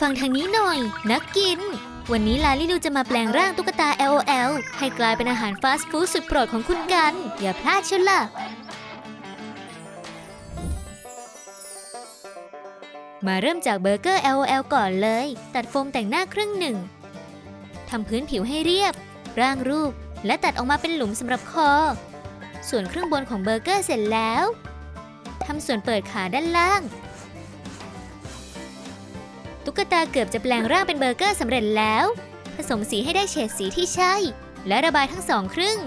ฟังทางนี้หน่อย นักกิน วันนี้ลาลิลูจะมาแปลงร่างตุ๊กตา LOL ให้กลายเป็นอาหารฟาสต์ฟู้ดสุดโปรดของคุณกัน อย่าพลาดเชียวล่ะ มาเริ่มจากเบอร์เกอร์ LOL ก่อนเลย ตัดโฟมแต่งหน้าครึ่งหนึ่งทำพื้นผิวให้เรียบ ร่างรูป และตัดออกมาเป็นหลุมสำหรับคอ ส่วนครึ่งบนของเบอร์เกอร์เสร็จแล้วทำส่วนเปิดขาด้านล่าง ตุ๊กตาเกือบจะแปลงร่างเป็นเบอร์เกอร์สำเร็จแล้ว ผสมสีให้ได้เฉดสีที่ใช่ และระบายทั้งสองครึ่ง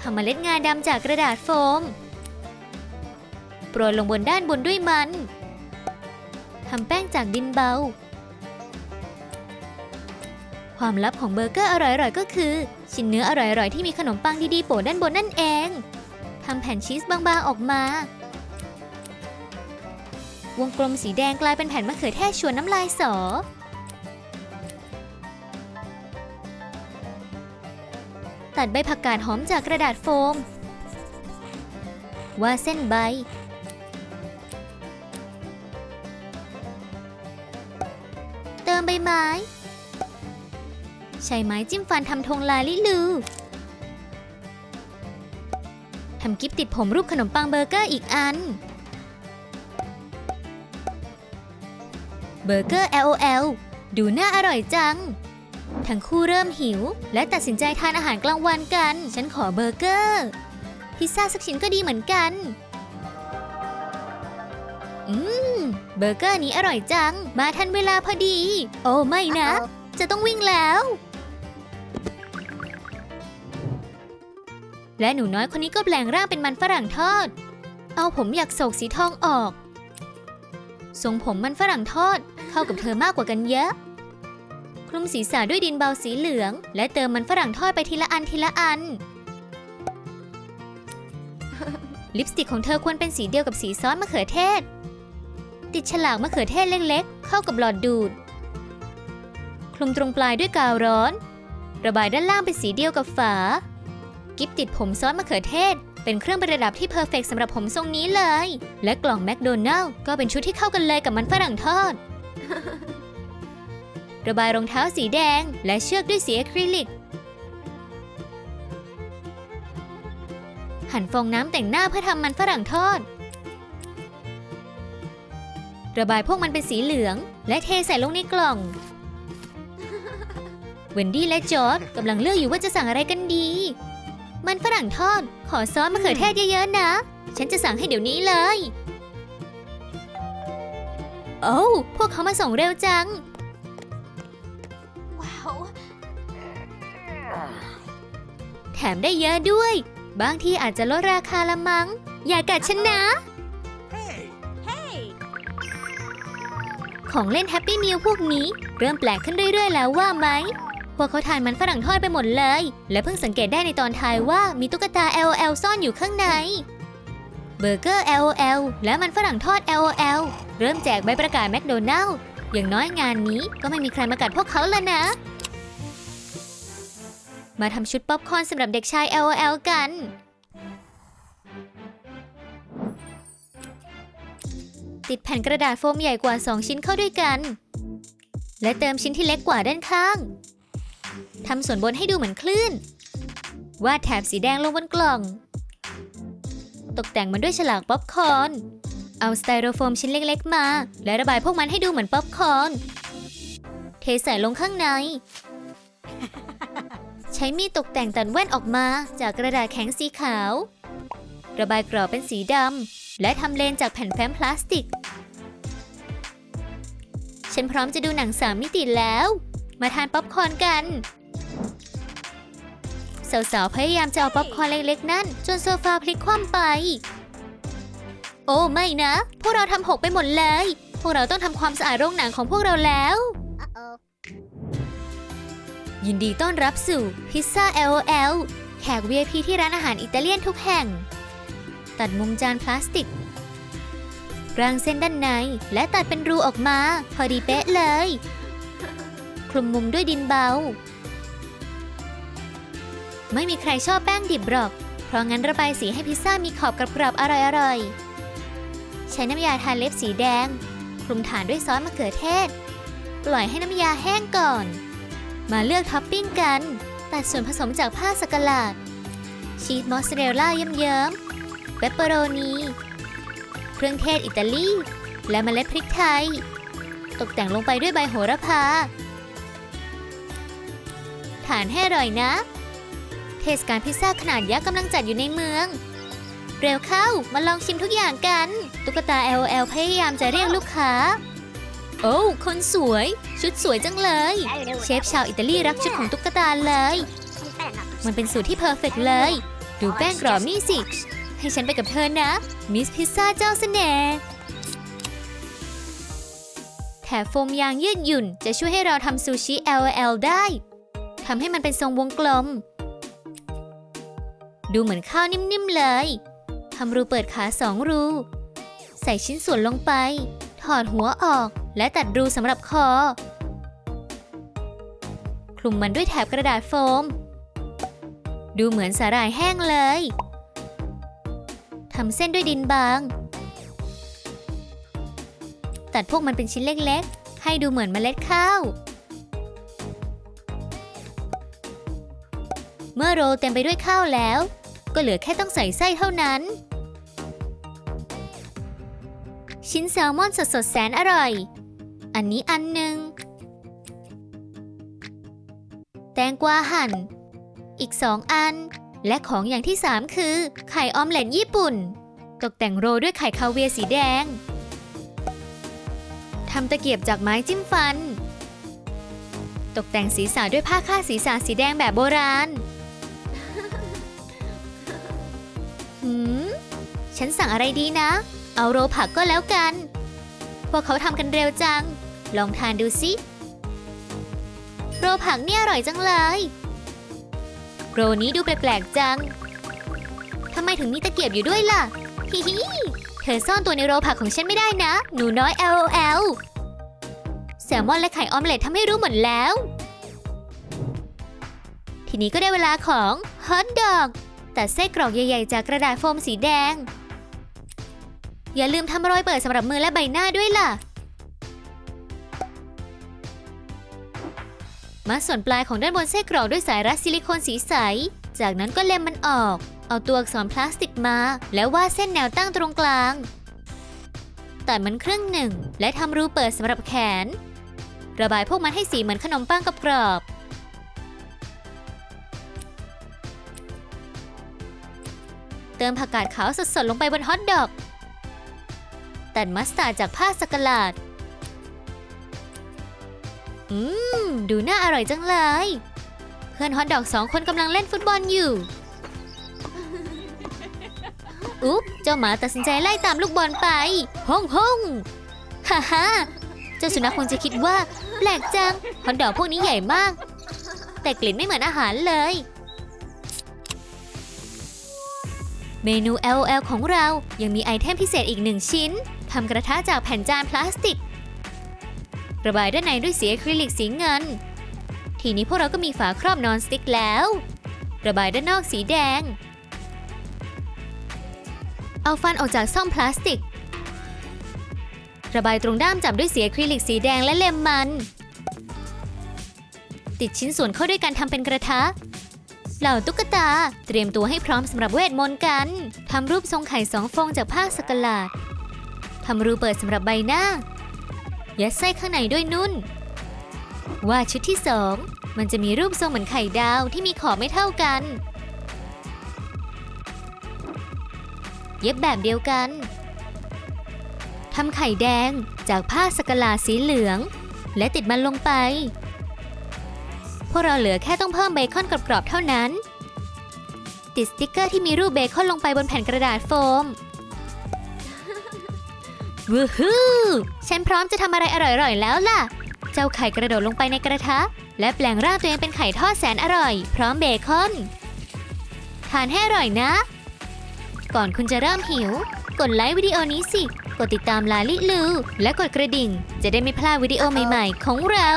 ทำเมล็ดงาดำจากกระดาษโฟม โปรยลงบนด้านบนด้วยมันทำแป้งจากดินเบา ความลับของเบอร์เกอร์อร่อยๆ ก็คือ ชิ้นเนื้ออร่อยๆ ที่มีขนมปังดีๆ โปะด้านบนนั่นเองทำแผ่นชีสบางๆ ออกมา วงกลมสีแดงกลายเป็นแผ่นมะเขือเทศชวนน้ำลายสอ ตัดใบผักกาดหอมจากกระดาษโฟม วาดเส้นใบ เติมใบไม้ ใช้ไม้จิ้มฟันทำธงลาลิลูทำกิฟติดผมรูปขนมปังเบอร์เกอร์อีกอัน เบอร์เกอร์ LOL ดูน่าอร่อยจัง ทั้งคู่เริ่มหิว และตัดสินใจทานอาหารกลางวันกัน ฉันขอเบอร์เกอร์ พิซซ่าสักชิ้นก็ดีเหมือนกัน อืม เบอร์เกอร์นี้อร่อยจัง มาทันเวลาพอดี โอ้ไม่นะ จะต้องวิ่งแล้ว และหนูน้อยคนนี้ก็แปลงร่างเป็นมันฝรั่งทอด เอาผมอยากโศกสีทองออกทรงผมมันฝรั่งทอด เข้ากับเธอมากกว่ากันเยอะ คลุมศีรษะด้วยดินเบาสีเหลือง และเติมมันฝรั่งทอดไปทีละอันทีละอัน ลิปสติกของเธอควรเป็นสีเดียวกับสีซอสมะเขือเทศ ติดฉลากมะเขือเทศเล็กๆ เข้ากับหลอดดูด คลุมตรงปลายด้วยกาวร้อน ระบายด้านล่างเป็นสีเดียวกับฝา กิฟติดผมซอสมะเขือเทศเป็นเครื่องประดับที่เพอร์เฟกสำหรับผมทรงนี้เลย และกล่องแมคโดนัลล์ก็เป็นชุดที่เข้ากันเลยกับมันฝรั่งทอด ระบายรองเท้าสีแดงและเชือกด้วยสีอะคริลิก หั่นฟองน้ำแต่งหน้าเพื่อทำมันฝรั่งทอด ระบายพวกมันเป็นสีเหลือง และเทใส่ลงในกล่อง เวนดี้และจอร์ดกำลังเลือกอยู่ว่าจะสั่งอะไรกันดี มันฝรั่งทอด ขอซอสมะเขือเทศเยอะๆนะ ฉันจะสั่งให้เดี๋ยวนี้เลย โอ้วพวกเขามาส่งเร็วจัง Wow. แถมได้เยอะด้วย บางทีอาจจะลดราคาละมัง้ง อย่ากัดฉันนะ Hey. ของเล่นแฮปปี้มิ l พวกนี้ เริ่มแปลกขึ้นเรื่อย ๆ แล้วว่าไหม พวกเขาทานมันฝรั่งทอดไปหมดเลย และเพิ่งสังเกตได้ในตอนท้ายว่ามีตุ๊กตา LOL ซ่อนอยู่ข้างใน เบอร์เกอร์ LOL และมันฝรั่งทอด LOL เริ่มแจกใบประกาศแมคโดนัลล์อย่างน้อยงานนี้ก็ไม่มีใครมากัดพวกเขาแล้วนะ มาทำชุดป๊อปคอร์นสำหรับเด็กชาย LOL กัน ติดแผ่นกระดาษโฟมใหญ่กว่า 2 ชิ้นเข้าด้วยกัน และเติมชิ้นที่เล็กกว่าด้านข้างทำส่วนบนให้ดูเหมือนคลื่น วาดแถบสีแดงลงบนกล่อง ตกแต่งมันด้วยฉลากป๊อปคอร์น เอาสไตโรโฟมชิ้นเล็กๆมา และระบายพวกมันให้ดูเหมือนป๊อปคอร์น เทใส่ลงข้างใน ใช้มีดตกแต่งตัดแว่นออกมาจากกระดาษแข็งสีขาว ระบายกรอบเป็นสีดำ และทำเลนจากแผ่นแฟ้มพลาสติก ฉันพร้อมจะดูหนังสามมิติแล้ว มาทานป๊อปคอร์นกัน สาวๆ พยายามจะเอาป๊อปคอร์นเล็กๆ นั่น จนโซฟาพลิกคว่ำไป โอ้ไม่นะ พวกเราทำหกไปหมดเลย พวกเราต้องทำความสะอาดโรงหนังของพวกเราแล้ว Uh-oh. ยินดีต้อนรับสู่พิซซ่า LOL แขก VIP ที่ร้านอาหารอิตาเลียนทุกแห่ง ตัดมุมจานพลาสติกร่างเส้นด้านใน และตัดเป็นรูออกมา พอดีเป๊ะเลย คลุมมุมด้วยดินเบา ไม่มีใครชอบแป้งดิบหรอก เพราะงั้นระบายสีให้พิซซ่ามีขอบกรอบๆอร่อยๆ ใช้น้ำยาทาเล็บสีแดง คลุมฐานด้วยซอสมะเขือเทศ ปล่อยให้น้ำยาแห้งก่อน มาเลือกท็อปปิ้งกัน ตัดส่วนผสมจากผ้าสกลาด ชีสมอสซาเรลล่าเยิ้มๆเปปเปอโรนีเครื่องเทศอิตาลี และเมล็ดพริกไทย ตกแต่งลงไปด้วยใบโหระพาทานให้อร่อยนะ เทศกาลพิซซ่าขนาดยักษ์กำลังจัดอยู่ในเมือง เร็วเข้ามาลองชิมทุกอย่างกัน ตุ๊กตา LOL พยายามจะเรียกลูกค้า โอ้คนสวย ชุดสวยจังเลย เชฟชาวอิตาลีรักชุดของตุ๊กตาเลย มันเป็นสูตรที่เพอร์เฟกต์เลย ดูแป้งกรอบนี่สิ ให้ฉันไปกับเธอนะ มิสพิซซ่าเจ้าเสน่ห์แถบโฟมยางยืดหยุ่นจะช่วยให้เราทำซูชิ LOL ได้ทำให้มันเป็นทรงวงกลม ดูเหมือนข้าวนิ่มๆเลยทำรูเปิดขาสองรู ใส่ชิ้นส่วนลงไป ถอดหัวออกและตัดรูสำหรับคอ คลุมมันด้วยแถบกระดาษโฟม ดูเหมือนสาหร่ายแห้งเลยทำเส้นด้วยดินบาง ตัดพวกมันเป็นชิ้นเล็กๆ ให้ดูเหมือนเมล็ดข้าว เมื่อโรเต็มไปด้วยข้าวแล้ว ก็เหลือแค่ต้องใส่ไส้เท่านั้น ชิ้นแซลมอนสดๆแสนอร่อย อันนี้อันหนึ่ง แตงกวาหั่น อีกสองอัน และของอย่างที่สามคือ ไข่ออมเล็ตญี่ปุ่น ตกแต่งโรด้วยไข่คาเวียร์สีแดงทำตะเกียบจากไม้จิ้มฟัน ตกแต่งศีรษะด้วยผ้าคาดศีรษะสีแดงแบบโบราณ หืม ฉันสั่งอะไรดีนะ เอาโรผักก็แล้วกัน พวกเขาทำกันเร็วจัง ลองทานดูสิโรผักเนี่ยอร่อยจังเลยโรนี้ดูแปลกๆจัง ทำไมถึงมีตะเกียบอยู่ด้วยล่ะ ฮิฮิ เธอซ่อนตัวในโรผักของฉันไม่ได้นะ หนูน้อย LOL แซลมอนและไข่ออมเล็ตทำให้รู้หมดแล้ว ทีนี้ก็ได้เวลาของฮอทดอก แตัดไส้กรอกใหญ่ๆ จากกระดาษโฟมสีแดง อย่าลืมทำรอยเปิดสำหรับมือและใบหน้าด้วยล่ะ มาส่วนปลายของด้านบนไส้กรอกด้วยสายรัดซิลิโคนสีใส จากนั้นก็เล็มมันออก เอาตัวอักษรพลาสติกมา แล้ววาดเส้นแนวตั้งตรงกลาง ตัดมันครึ่งหนึ่ง และทำรูเปิดสำหรับแขน ระบายพวกมันให้สีเหมือนขนมปังกับกรอบ ติมผักกาดขาวสดๆลงไปบนฮอทดอก ตัดมัสตาร์ดจากผ้าสกลาด อืม ดูน่าอร่อยจังเลย เพื่อนฮอตดอกสองคนกำลังเล่นฟุตบอลอยู่ อุ๊บ เจ้าหมาตัดสินใจไล่ตามลูกบอลไป ฮ่องฮ่องฮ่าฮ่าเจ้าสุนัขคงจะคิดว่า แปลกจังฮอตดอกพวกนี้ใหญ่มาก แต่กลิ่นไม่เหมือนอาหารเลย เมนู LOL ของเรายังมีไอเทมพิเศษอีกหนึ่งชิ้นทำกระทะจากแผ่นจานพลาสติก ระบายด้านในด้วยสีอะคริลิกสีเงิน ทีนี้พวกเราก็มีฝาครอบนอนสติ๊กแล้ว ระบายด้านนอกสีแดง เอาฟันออกจากซ่อมพลาสติก ระบายตรงด้ามจับด้วยสีอะคริลิกสีแดงและเลมมัน ติดชิ้นส่วนเข้าด้วยกันทำเป็นกระทะ เหล่าตุ๊กตา เตรียมตัวให้พร้อมสำหรับเวทมนต์กันทำรูปทรงไข่สองฟองจากผ้าสกลาดทำรูเปิดสำหรับใบหน้า ยัดไส้ข้างในด้วยนุ่นว่าชุดที่สองมันจะมีรูปทรงเหมือนไข่ดาวที่มีขอบไม่เท่ากัน เย็บแบบเดียวกันทำไข่แดงจากผ้าสกลาสีเหลือง และติดมันลงไป วกเราเหลือแค่ต้องเพิ่มเบคอนกรอบๆเท่านั้น ติดสติกเกอร์ที่มีรูปเบคอนลงไปบนแผ่นกระดาษโฟมวู้ฮู้ฉันพร้อมจะทำอะไรอร่อยๆแล้วล่ะ เจ้าไข่กระโดดลงไปในกระทะ และแปลงร่างตัวเองเป็นไข่ทอดแสนอร่อย พร้อมเบคอน ทานให้อร่อยนะ ก่อนคุณจะเริ่มหิว กดไลค์วิดีโอนี้สิ กดติดตามลาลิลู และกดกระดิ่ง จะได้ไม่พลาดวิดีโอใหม่ๆ ของเรา